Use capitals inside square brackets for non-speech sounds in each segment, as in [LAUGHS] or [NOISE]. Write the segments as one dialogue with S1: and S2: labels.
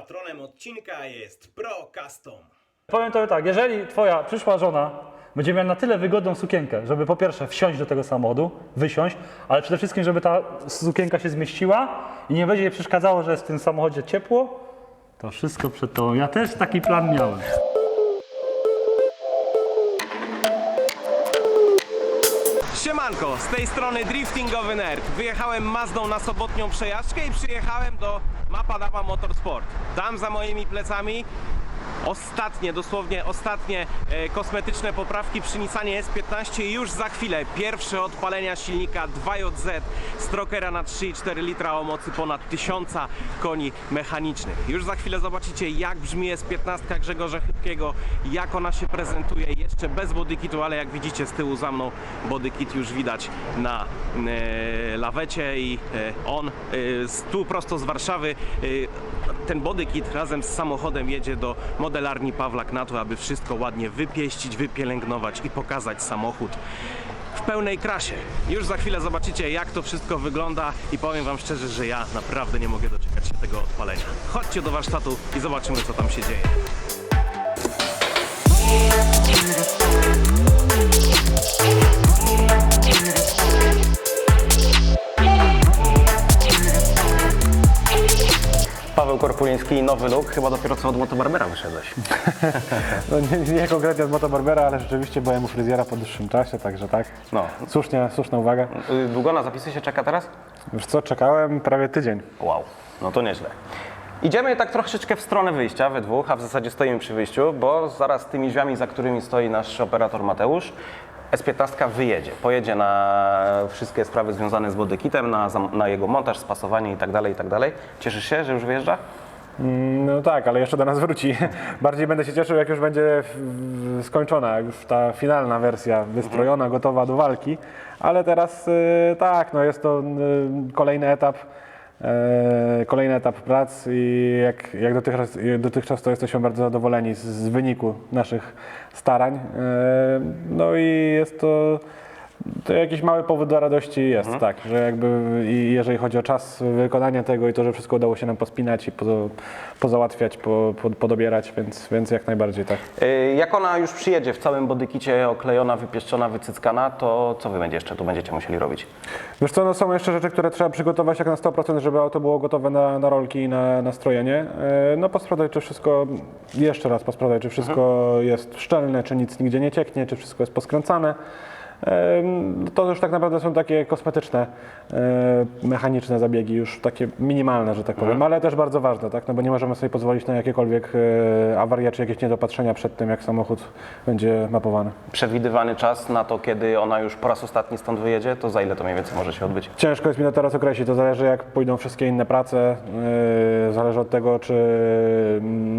S1: Patronem odcinka jest Pro Custom.
S2: Powiem tobie tak, jeżeli twoja przyszła żona będzie miała na tyle wygodną sukienkę, żeby po pierwsze wsiąść do tego samochodu, wysiąść, ale przede wszystkim, żeby ta sukienka się zmieściła i nie będzie jej przeszkadzało, że jest w tym samochodzie ciepło, to wszystko przed tobą. Ja też taki plan miałem.
S1: Siemanko, z tej strony Driftingowy Nerd. Wyjechałem Mazdą na sobotnią przejażdżkę i przyjechałem do Mapa Dama Motorsport. Tam za moimi plecami ostatnie, dosłownie ostatnie e, kosmetyczne poprawki przy Nissanie S15 i już za chwilę pierwsze odpalenia silnika 2JZ Strokera na 3,4 litra o mocy ponad 1000 koni mechanicznych. Już za chwilę zobaczycie jak brzmi S15 Grzegorza Chybkiego, jak ona się prezentuje jeszcze bez bodykitu, ale jak widzicie z tyłu za mną bodykit już widać na e, lawecie i e, on e, tu prosto z Warszawy e, ten bodykit razem z samochodem jedzie do modelarni Pawla Knatu, aby wszystko ładnie wypieścić, wypielęgnować i pokazać samochód w pełnej krasie. Już za chwilę zobaczycie jak to wszystko wygląda i powiem wam szczerze, że ja naprawdę nie mogę doczekać się tego odpalenia. Chodźcie do warsztatu i zobaczymy co tam się dzieje.
S3: Korpuliński, nowy look, chyba dopiero co od Motobarbera wyszedłeś. [LAUGHS]
S4: No nie, nie konkretnie z Motobarbera, ale rzeczywiście byłem u fryzjera po dłuższym czasie, także tak.
S3: No.
S4: Słusznie, słuszna uwaga.
S3: Y, Długo na zapisy się czeka teraz?
S4: Już co, czekałem prawie tydzień.
S3: Wow, no to nieźle. Idziemy tak troszeczkę w stronę wyjścia we dwóch, a w zasadzie stoimy przy wyjściu, bo zaraz tymi drzwiami, za którymi stoi nasz operator Mateusz, S15 wyjedzie. Pojedzie na wszystkie sprawy związane z bodykitem, na, na jego montaż, spasowanie i tak dalej, i tak. Cieszysz się, że już wyjeżdża?
S4: No tak, ale jeszcze do nas wróci. [LAUGHS] Bardziej będę się cieszył, jak już będzie skończona, już ta finalna wersja wystrojona, gotowa do walki. Ale teraz y, tak, no jest to y, kolejny etap. E, Kolejny etap prac i jak, jak dotychczas, dotychczas to jesteśmy bardzo zadowoleni z, z wyniku naszych starań. E, No i jest to, to jakiś mały powód do radości jest, tak, że jakby i jeżeli chodzi o czas wykonania tego i to, że wszystko udało się nam pospinać i po, pozałatwiać, po, po, podobierać, więc, więc jak najbardziej tak.
S3: Y, Jak ona już przyjedzie w całym bodykicie, oklejona, wypieszczona, wycyckana, to co wy będzie jeszcze tu będziecie musieli robić?
S4: Wiesz co, no są jeszcze rzeczy, które trzeba przygotować jak na 100%, żeby auto było gotowe na, na rolki i na, na strojenie. E, No posprawdzać, czy wszystko, jeszcze raz posprawdzać, czy wszystko jest szczelne, czy nic nigdzie nie cieknie, czy wszystko jest poskręcane. E, To już tak naprawdę są takie kosmetyczne, e, mechaniczne zabiegi, już takie minimalne, że tak powiem, ale też bardzo ważne, tak? No bo nie możemy sobie pozwolić na jakiekolwiek e, awarie czy jakieś niedopatrzenia przed tym, jak samochód będzie mapowany.
S3: Przewidywany czas na to, kiedy ona już po raz ostatni stąd wyjedzie, to za ile to mniej więcej może się odbyć?
S4: Ciężko jest mi to teraz określić, to zależy jak pójdą wszystkie inne prace, yy, zależy od tego, czy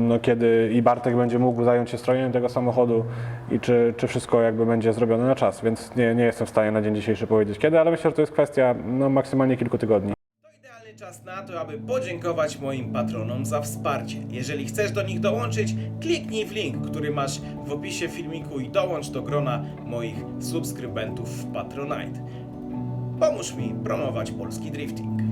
S4: no, kiedy i Bartek będzie mógł zająć się strojeniem tego samochodu i czy, czy wszystko jakby będzie zrobione na czas, więc nie, nie jestem w stanie na dzień dzisiejszy powiedzieć kiedy, ale myślę, że to jest kwestia no, maksymalnie kilku tygodni.
S1: To idealny czas na to, aby podziękować moim patronom za wsparcie. Jeżeli chcesz do nich dołączyć, kliknij w link, który masz w opisie filmiku i dołącz do grona moich subskrybentów w Patronite. Pomóż mi promować polski drifting.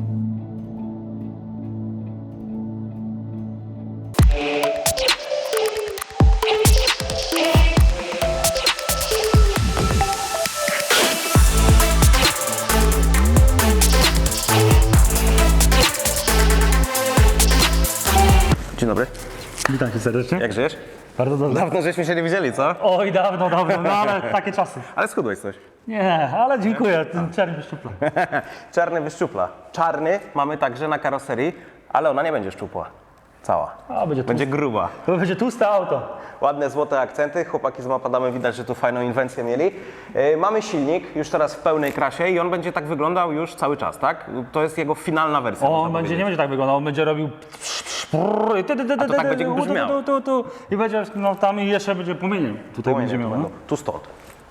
S3: Dzień dobry.
S2: Witam cię serdecznie.
S3: Jak żyjesz?
S2: Bardzo dobrze.
S3: Dawno żeśmy się nie widzieli, co?
S2: Oj, dawno, dawno, no ale [LAUGHS] takie czasy.
S3: Ale schudłeś coś.
S2: Nie, ale dziękuję, ten czerń wyszczupla. [LAUGHS]
S3: Czarny wyszczupla. Czarny mamy także na karoserii, ale ona nie będzie szczupła. Cała.
S2: A, będzie
S3: Będzie gruba.
S2: To będzie tłuste auto.
S3: Ładne złote akcenty, chłopaki z Mapadamy widać, że tu fajną inwencję mieli. Yy, mamy silnik już teraz w pełnej krasie i on będzie tak wyglądał już cały czas, tak? To jest jego finalna wersja.
S2: On
S3: można
S2: będzie, nie będzie tak wyglądał, on będzie robił i ty, ty, ty,
S3: A to
S2: ty,
S3: tak
S2: ty,
S3: będzie
S2: tu,
S3: brzmiał.
S2: tu, tu, tu, I będzie no, tam i jeszcze będzie płomieniem. Tutaj
S3: Płomienie
S2: będzie
S3: tu
S2: miał, no.
S3: będą. Tu stąd.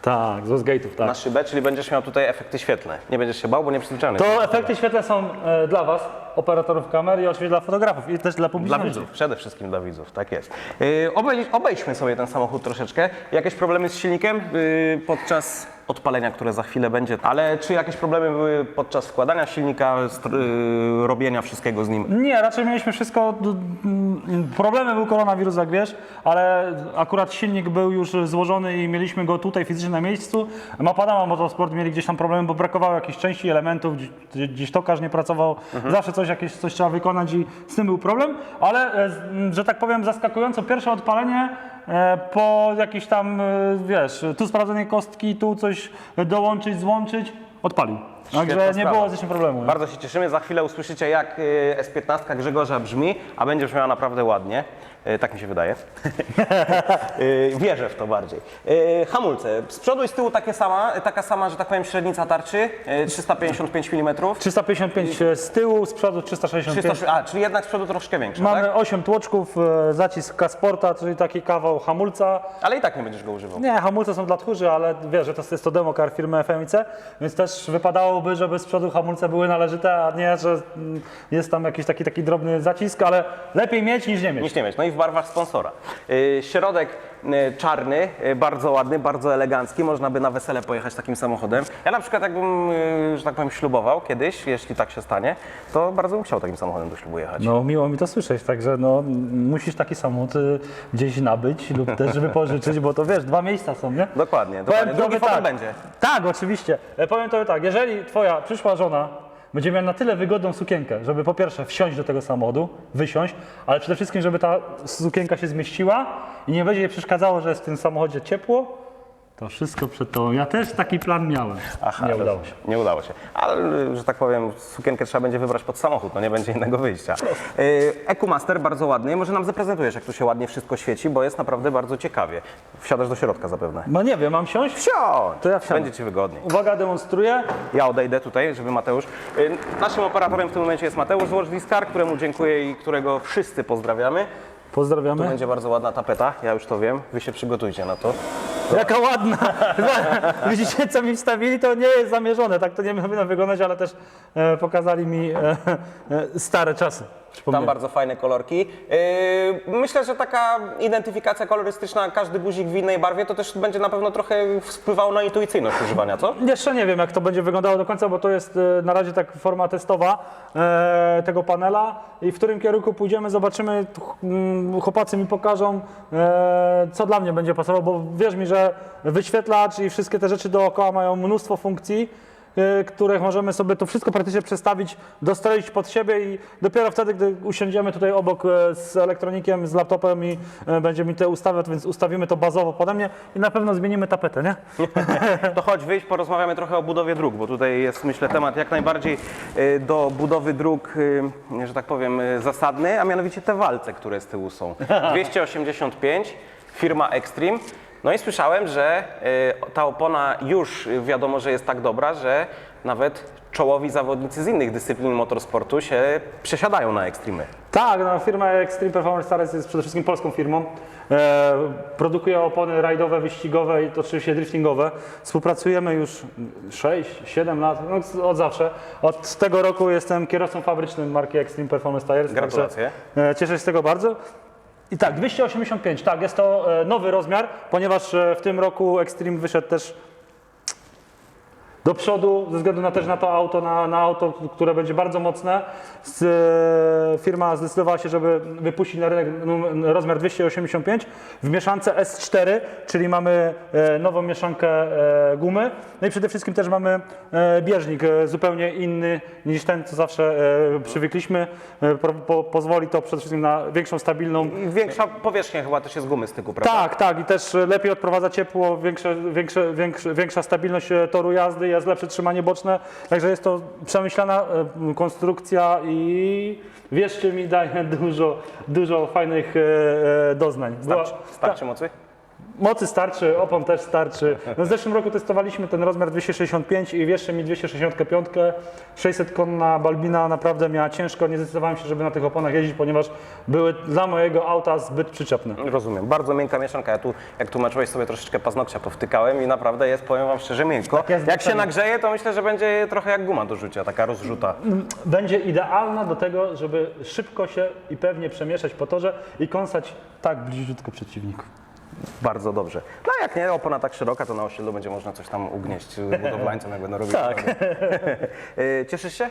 S2: Tak, z gate'ów, tak.
S3: Na szybę, czyli będziesz miał tutaj efekty świetlne. Nie będziesz się bał, bo nie przyzwyczajony.
S2: To efekty świetlne są e, dla Was, operatorów kamer i oczywiście dla fotografów i też dla
S3: Dla
S2: publiczności.
S3: widzów, przede wszystkim dla widzów, tak jest. Yy, obej, obejdźmy sobie ten samochód troszeczkę. Jakieś problemy z silnikiem yy, podczas odpalenia, które za chwilę będzie. Ale czy jakieś problemy były podczas składania silnika, y, robienia wszystkiego z nim?
S2: Nie, raczej mieliśmy wszystko. Problemem był koronawirus, jak wiesz, ale akurat silnik był już złożony i mieliśmy go tutaj fizycznie na miejscu. Mapadama Motorsport mieli gdzieś tam problemy, bo brakowało jakichś części, elementów, gdzieś, tokarz nie pracował, zawsze coś jakieś coś trzeba wykonać i z tym był problem, ale e, że tak powiem zaskakująco pierwsze odpalenie po jakiś tam, e, wiesz, tu sprawdzenie kostki, tu coś dołączyć, złączyć, odpalił. Także nie było z tym problemu. nie?
S3: Bardzo się cieszymy. Za chwilę usłyszycie, jak y, S15 Grzegorza brzmi, a będzie brzmiała naprawdę ładnie. Y, Tak mi się wydaje. [LAUGHS] Y, Wierzę w to bardziej. Hamulce. Z przodu i z tyłu takie sama, taka sama, że tak powiem, średnica tarczy. y, 355 mm.
S2: 355 z tyłu, z przodu 365.
S3: 300, a, czyli jednak z przodu troszkę większa,
S2: Mamy
S3: tak?
S2: 8 tłoczków, zacisk K-Sporta, czyli taki kawał hamulca.
S3: Ale i tak nie będziesz go używał.
S2: Nie, hamulce są dla tchórzy, ale wiesz, że to jest to demokar firmy FMIC, więc też wypadałoby, żeby z przodu hamulce były należyte, a nie, że mm, jest tam jakiś taki, taki drobny zacisk, ale lepiej mieć niż nie mieć.
S3: Niż nie mieć. No i w barwach sponsora. Y, Środek y, czarny, y, bardzo ładny, bardzo elegancki. Można by na wesele pojechać takim samochodem. Ja na przykład jakbym, że tak powiem, ślubował kiedyś, jeśli tak się stanie, to bardzo bym chciał takim samochodem do ślubu jechać.
S2: No miło mi to słyszeć, także no musisz taki samochód gdzieś nabyć lub też wypożyczyć, bo to wiesz, dwa miejsca są, nie?
S3: Dokładnie, dokładnie. Drugi
S2: tobie
S3: fotel
S2: tak.
S3: będzie.
S2: Tak, oczywiście. E, Powiem tobie tak, jeżeli twoja przyszła żona będzie miała na tyle wygodną sukienkę, żeby po pierwsze wsiąść do tego samochodu, wysiąść, ale przede wszystkim, żeby ta sukienka się zmieściła i nie będzie jej przeszkadzało, że jest w tym samochodzie ciepło, to wszystko przed tobą. Ja też taki plan miałem. nie udało się.
S3: Nie udało się. Ale, że tak powiem, sukienkę trzeba będzie wybrać pod samochód, no nie będzie innego wyjścia. Y, EcoMaster bardzo ładny. Może nam zaprezentujesz, jak tu się ładnie wszystko świeci, bo jest naprawdę bardzo ciekawie. Wsiadasz do środka zapewne.
S2: No nie wiem, mam siąść?
S3: Wsiądź!
S2: To ja wsiądę.
S3: Będzie Ci wygodniej.
S2: Uwaga, demonstruję.
S3: Ja odejdę tutaj, żeby Mateusz. y, Naszym operatorem w tym momencie jest Mateusz Łożwiskar, któremu dziękuję i którego wszyscy pozdrawiamy.
S2: Pozdrawiamy.
S3: Będzie bardzo ładna tapeta, ja już to wiem. Wy się przygotujcie na to.
S2: Jaka ładna! [LAUGHS] Widzicie, co mi wstawili, to nie jest zamierzone. Tak to nie powinno wyglądać, ale też e, pokazali mi e, e, stare czasy.
S3: Tam bardzo fajne kolorki. Yy, myślę, że taka identyfikacja kolorystyczna, każdy guzik w innej barwie, to też będzie na pewno trochę wpływało na intuicyjność używania, co?
S2: Jeszcze nie wiem, jak to będzie wyglądało do końca, bo to jest e, na razie tak forma testowa e, tego panela i w którym kierunku pójdziemy, zobaczymy. Mm, Chłopacy mi pokażą, e, co dla mnie będzie pasowało, bo wierz mi, że wyświetlacz i wszystkie te rzeczy dookoła mają mnóstwo funkcji. E, Których możemy sobie to wszystko praktycznie przestawić, dostroić pod siebie i dopiero wtedy, gdy usiądziemy tutaj obok e, z elektronikiem, z laptopem i e, będzie mi to ustawiać, więc ustawimy to bazowo pode mnie i na pewno zmienimy tapetę, nie? [LAUGHS]
S3: To chodź, wyjść, porozmawiamy trochę o budowie dróg, bo tutaj jest, myślę, temat jak najbardziej do budowy dróg, że tak powiem, zasadny, a mianowicie te walce, które z tyłu są. [LAUGHS] 285, firma Extreme. No i słyszałem, że y, ta opona już wiadomo, że jest tak dobra, że nawet czołowi zawodnicy z innych dyscyplin motorsportu się przesiadają na Extreme.
S2: Tak, no, firma Extreme Performance Stars jest przede wszystkim polską firmą. E, produkuje opony rajdowe, wyścigowe i to oczywiście driftingowe. Współpracujemy już 6-7 lat, no, od zawsze. Od tego roku jestem kierowcą fabrycznym marki Extreme Performance Tires.
S3: Gratulacje.
S2: Także, e, cieszę się z tego bardzo. I tak, 285, tak, jest to e, nowy rozmiar, ponieważ e, w tym roku Extreme wyszedł też do przodu, ze względu na też na to auto, na, na auto, które będzie bardzo mocne. Z, e, firma zdecydowała się, żeby wypuścić na rynek rozmiar 285 w mieszance S4, czyli mamy e, nową mieszankę e, gumy. No i przede wszystkim też mamy bieżnik zupełnie inny niż ten, co zawsze przywykliśmy. Po, po, pozwoli to przede wszystkim na większą stabilną
S3: I większa powierzchnia chyba też jest gumy styku, prawda?
S2: tak, tak i też lepiej odprowadza ciepło, większe, większe, większa stabilność toru jazdy, jest lepsze trzymanie boczne, także jest to przemyślana e, konstrukcja i wierzcie mi, daje [LAUGHS] dużo, dużo fajnych e, e, doznań.
S3: Starczy, starczy mocy?
S2: Mocy starczy, opon też starczy. No w zeszłym roku testowaliśmy ten rozmiar 265 i wierzcie mi 265, 600 konna Balbina naprawdę miała ciężko, nie zdecydowałem się, żeby na tych oponach jeździć, ponieważ były dla mojego auta zbyt przyczepne.
S3: Rozumiem. Bardzo miękka mieszanka. Ja tu, jak tłumaczyłeś sobie troszeczkę paznokcia powtykałem i naprawdę jest, powiem wam szczerze, miękko.
S2: Tak jest
S3: jak się nagrzeje, to myślę, że będzie trochę jak guma do rzucia, taka rozrzuta.
S2: będzie idealna do tego, żeby szybko się i pewnie przemieszać po torze i kąsać tak bliziutko przeciwników.
S3: Bardzo dobrze. No a jak nie, opona tak szeroka, to na osiedlu będzie można coś tam ugnieść budowlańcom, jak będą robili.
S2: Tak. [LAUGHS]
S3: Y, Cieszysz się?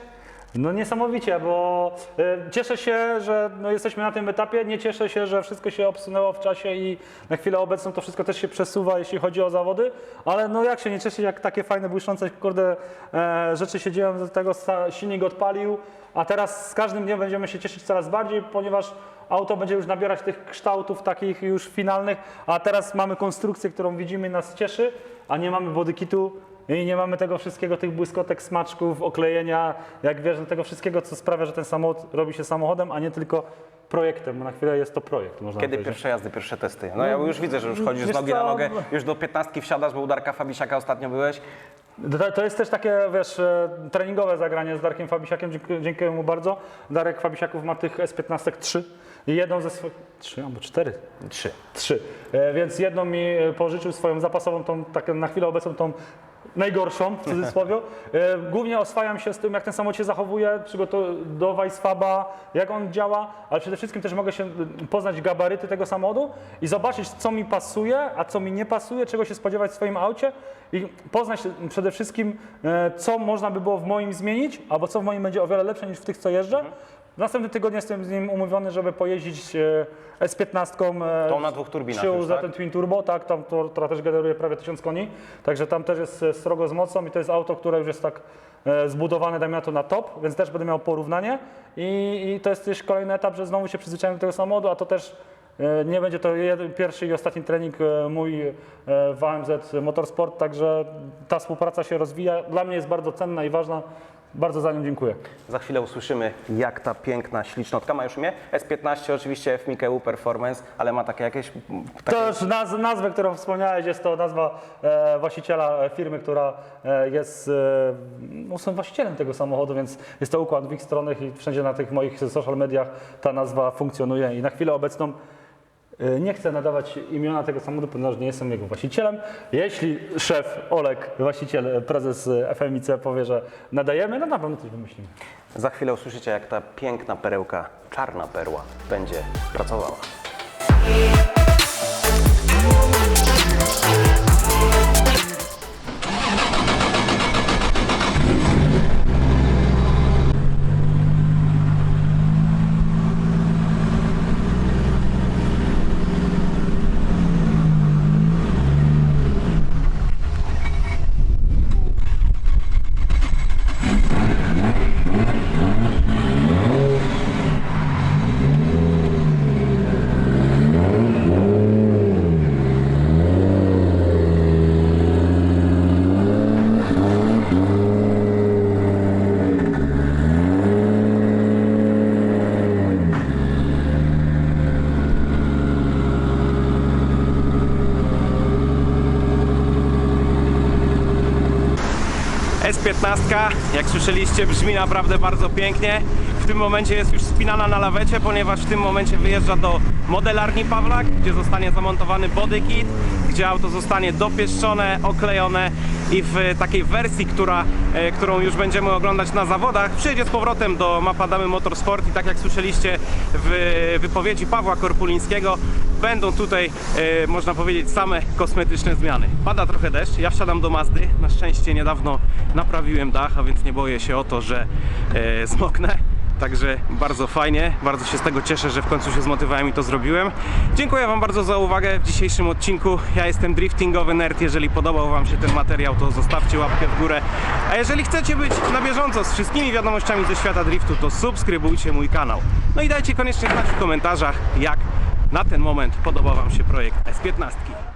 S2: No niesamowicie, bo e, cieszę się, że no, jesteśmy na tym etapie, nie cieszę się, że wszystko się obsunęło w czasie i na chwilę obecną to wszystko też się przesuwa, jeśli chodzi o zawody, ale no jak się nie cieszyć, jak takie fajne, błyszczące, kurde, e, rzeczy się dzieją, do tego silnik odpalił, a teraz z każdym dniem będziemy się cieszyć coraz bardziej, ponieważ auto będzie już nabierać tych kształtów takich już finalnych, a teraz mamy konstrukcję, którą widzimy nas cieszy, a nie mamy bodykitu, i nie mamy tego wszystkiego, tych błyskotek, smaczków, oklejenia, jak wiesz, no tego wszystkiego, co sprawia, że ten samochód robi się samochodem, a nie tylko projektem, bo na chwilę jest to projekt, można
S3: Kiedy
S2: powiedzieć.
S3: pierwsze jazdy, pierwsze testy? No ja już widzę, że już chodzisz z nogi na
S2: co?
S3: nogę, już do piętnastki wsiadasz, bo u Darka Fabisiaka ostatnio byłeś.
S2: To, to jest też takie, wiesz, e, treningowe zagranie z Darkiem Fabisiakiem, dziękuję, dziękuję mu bardzo. Darek Fabisiaków ma tych S15 3 i jedną ze swoich, trzy albo cztery,
S3: Trzy.
S2: Trzy. E, Więc jedną mi e, pożyczył swoją zapasową, tą tak na chwilę obecną tą najgorszą w cudzysłowie. E, Głównie oswajam się z tym, jak ten samolot się zachowuje, przygotować Faba, jak on działa, ale przede wszystkim też mogę się e, poznać gabaryty tego samochodu i zobaczyć, co mi pasuje, a co mi nie pasuje, czego się spodziewać w swoim aucie i poznać przede wszystkim, e, co można by było w moim zmienić, albo co w moim będzie o wiele lepsze niż w tych, co jeżdżę. W następnym tygodniu jestem z nim umówiony, żeby pojeździć e, S15. e,
S3: Tą na dwóch turbinach
S2: Sił
S3: już,
S2: za
S3: tak?
S2: ten Twin Turbo, tak, tam, to, która też generuje prawie 1000 koni, także tam też jest e, srogo z mocą i to jest auto, które już jest tak e, zbudowane, dajmy na to na top, więc też będę miał porównanie i, i to jest też kolejny etap, że znowu się przyzwyczaiłem do tego samochodu, a to też e, nie będzie to jeden, pierwszy i ostatni trening e, mój e, w AMZ Motorsport, także ta współpraca się rozwija, dla mnie jest bardzo cenna i ważna, bardzo za nią dziękuję.
S3: Za chwilę usłyszymy, jak ta piękna ślicznotka ma już imię. S15 oczywiście FMKU Performance, ale ma takie jakieś... Takie...
S2: To już naz, nazwę, którą wspomniałeś, jest to nazwa e, właściciela firmy, która e, jest, e, no, są właścicielem tego samochodu, więc jest to układ w ich stronach i wszędzie na tych moich social mediach ta nazwa funkcjonuje i na chwilę obecną nie chcę nadawać imiona tego samochodu, ponieważ nie jestem jego właścicielem. Jeśli szef Olek, właściciel, e, prezes e, FMIC powie, że nadajemy, no na pewno coś wymyślimy.
S3: Za chwilę usłyszycie, jak ta piękna perełka, czarna perła, będzie pracowała.
S1: S15, jak słyszeliście, brzmi naprawdę bardzo pięknie. W tym momencie jest już spinana na lawecie, ponieważ w tym momencie wyjeżdża do modelarni Pawlak, gdzie zostanie zamontowany body kit, gdzie auto zostanie dopieszczone, oklejone i w takiej wersji, która, e, którą już będziemy oglądać na zawodach, przyjedzie z powrotem do Mapadamy Motorsport i tak jak słyszeliście w wypowiedzi Pawła Korpulińskiego, będą tutaj, e, można powiedzieć, same kosmetyczne zmiany. Pada trochę deszcz, ja wsiadam do Mazdy, na szczęście niedawno naprawiłem dach, a więc nie boję się o to, że e, zmoknę. Także bardzo fajnie, bardzo się z tego cieszę, że w końcu się zmotywowałem i to zrobiłem. Dziękuję Wam bardzo za uwagę w dzisiejszym odcinku. Ja jestem driftingowy nerd. Jeżeli podobał Wam się ten materiał, to zostawcie łapkę w górę. A jeżeli chcecie być na bieżąco z wszystkimi wiadomościami ze świata driftu, to subskrybujcie mój kanał. No i dajcie koniecznie znać w komentarzach, jak na ten moment podoba Wam się projekt S15.